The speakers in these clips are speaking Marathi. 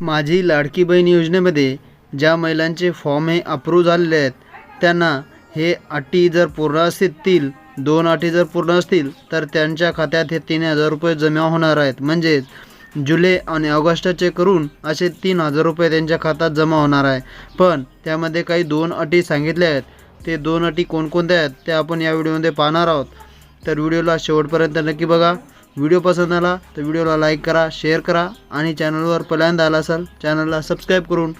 माझी लाडकी बहीण योजनेमध्ये ज्या महिलांचे फॉर्म हे अप्रूव्ह झालेले आहेत त्यांना हे अटी जर पूर्ण असतील दोन अटी जर पूर्ण असतील तर त्यांच्या खात्यात हे तीन हजार रुपये जमा होणार आहेत. म्हणजेच जुलै आणि ऑगस्टचे करून असे तीन हजार रुपये त्यांच्या खात्यात जमा होणार आहे. पण त्यामध्ये काही दोन अटी सांगितल्या आहेत. ते दोन अटी कोणकोणत्या आहेत ते आपण या व्हिडिओमध्ये पाहणार आहोत. तर व्हिडिओला शेवटपर्यंत नक्की बघा. व्हिडिओ पसंत आला तर व्हिडिओला लाईक करा शेअर करा आणि चॅनलवर पहिल्यांदा आला असाल चॅनलला सबस्क्राईब करून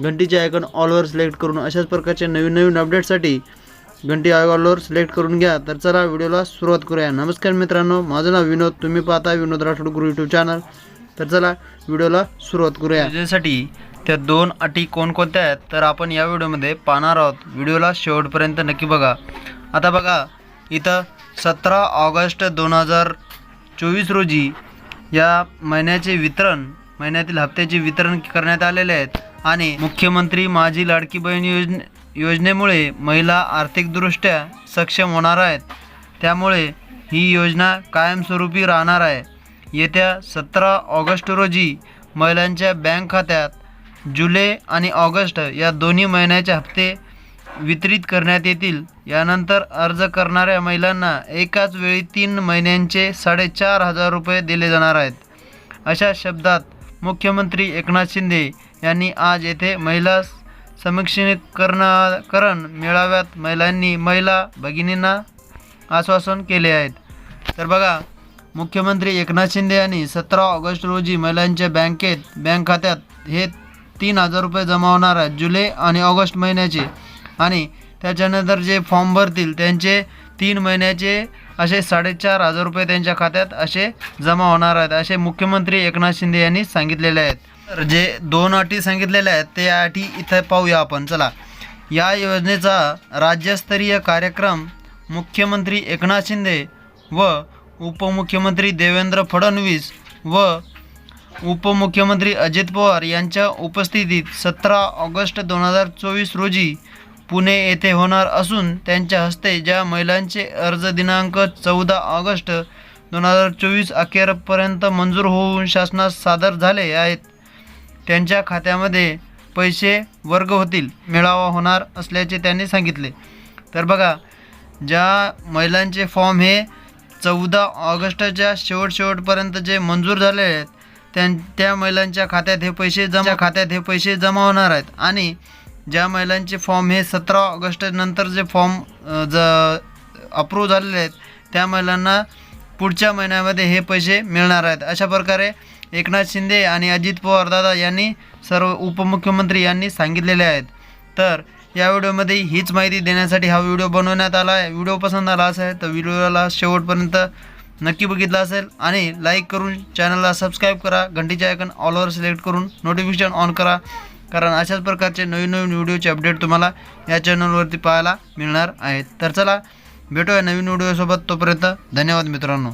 घंटीचे आयकॉन ऑलवर सिलेक्ट करून अशाच प्रकारचे नवीन नवीन अपडेटसाठी घंटी ऑलवर सिलेक्ट करून घ्या. तर चला व्हिडिओला सुरुवात करूया. नमस्कार मित्रांनो माझं नाव विनोद. तुम्ही पाहता विनोद राठोड गुरु यूट्यूब चॅनल तर चला व्हिडिओला सुरुवात करूया. योजनेसाठी त्या दोन अटी कोणकोणत्या आहेत? तर आपण या व्हिडिओमध्ये पाहणार आहोत. व्हिडिओला शेवटपर्यंत नक्की बघा. आता बघा इथं सतरा ऑगस्ट दोन हजार चोवीस रोजी या महिन्याचे वितरण महिन्यातील हप्त्याचे वितरण करण्यात आलेले आहेत आणि मुख्यमंत्री माझी लाडकी बहीण योजने योजनेमुळे महिला आर्थिकदृष्ट्या सक्षम होणार आहेत. त्यामुळे ही योजना कायमस्वरूपी राहणार आहे. येत्या सतरा ऑगस्ट रोजी महिलांच्या बँक खात्यात जुलै आणि ऑगस्ट या दोन्ही महिन्याचे हप्ते वितरित करण्यात येतील. यानंतर अर्ज करणाऱ्या महिलांना एकाच वेळी तीन महिन्यांचे साडेचार हजार रुपये दिले जाणार आहेत. अशा शब्दात मुख्यमंत्री एकनाथ शिंदे यांनी आज येथे महिला समीक्षीकरणाकरण मेळाव्यात महिलांनी महिला भगिनींना आश्वासन केले आहेत. तर बघा मुख्यमंत्री एकनाथ शिंदे यांनी सतरा ऑगस्ट रोजी महिलांच्या बँकेत बँक खात्यात हे तीन हजार रुपये जमा होणार आहेत. जुलै आणि ऑगस्ट महिन्याचे आणि त्याच्यानंतर जे फॉर्म भरतील त्यांचे तीन महिन्याचे असे साडेचार हजार रुपये त्यांच्या खात्यात असे जमा होणार आहेत असे मुख्यमंत्री एकनाथ शिंदे यांनी सांगितलेले आहेत. तर जे दोन अटी सांगितलेल्या आहेत ते अटी इथं पाहूया आपण. चला. या योजनेचा राज्यस्तरीय कार्यक्रम मुख्यमंत्री एकनाथ शिंदे व उपमुख्यमंत्री देवेंद्र फडणवीस व उपमुख्यमंत्री अजित पवार यांच्या उपस्थितीत सतरा ऑगस्ट दोन हजार चोवीस रोजी पुणे येथे होणार असून त्यांच्या हस्ते ज्या महिलांचे अर्ज दिनांक चौदा ऑगस्ट दोन हजार चोवीस अखेरपर्यंत मंजूर होऊन शासनास सादर झाले आहेत. त्यांच्या खात्यामध्ये पैसे वर्ग होतील मेळावा होणार असल्याचे त्यांनी सांगितले. तर बघा ज्या महिलांचे फॉर्म हे चौदा ऑगस्टच्या शेवट शेवटपर्यंत जे मंजूर झाले आहेत त्यां त्या महिलांच्या खात्यात हे पैसे जमा खात्यात हे पैसे जमा होणार आहेत आणि ज्या महिलांचे फॉर्म हे सतरा ऑगस्ट नंतर जे फॉर्म ज अप्रूव्ह झालेले आहेत त्या महिलांना पुढच्या महिन्यामध्ये हे पैसे मिळणार आहेत. अशा प्रकारे एकनाथ शिंदे आणि अजित पवार दादा यांनी सर्व उपमुख्यमंत्री यांनी सांगितलेले आहेत. तर या व्हिडिओमध्ये हीच माहिती देण्यासाठी हा व्हिडिओ बनवण्यात आला आहे. व्हिडिओ पसंत आला असेल तर व्हिडिओला शेवटपर्यंत नक्की बघितला असेल आणि लाईक करून चॅनलला सबस्क्राईब करा. घंटीच्या आयकन ऑलवर सिलेक्ट करून नोटिफिकेशन ऑन करा. कारण अशाच प्रकारचे नवीन नवीन व्हिडिओचे अपडेट तुम्हाला या चॅनलवरती पाहायला मिळणार आहेत. तर चला भेटूया नवीन व्हिडिओसोबत तोपर्यंत धन्यवाद मित्रांनो.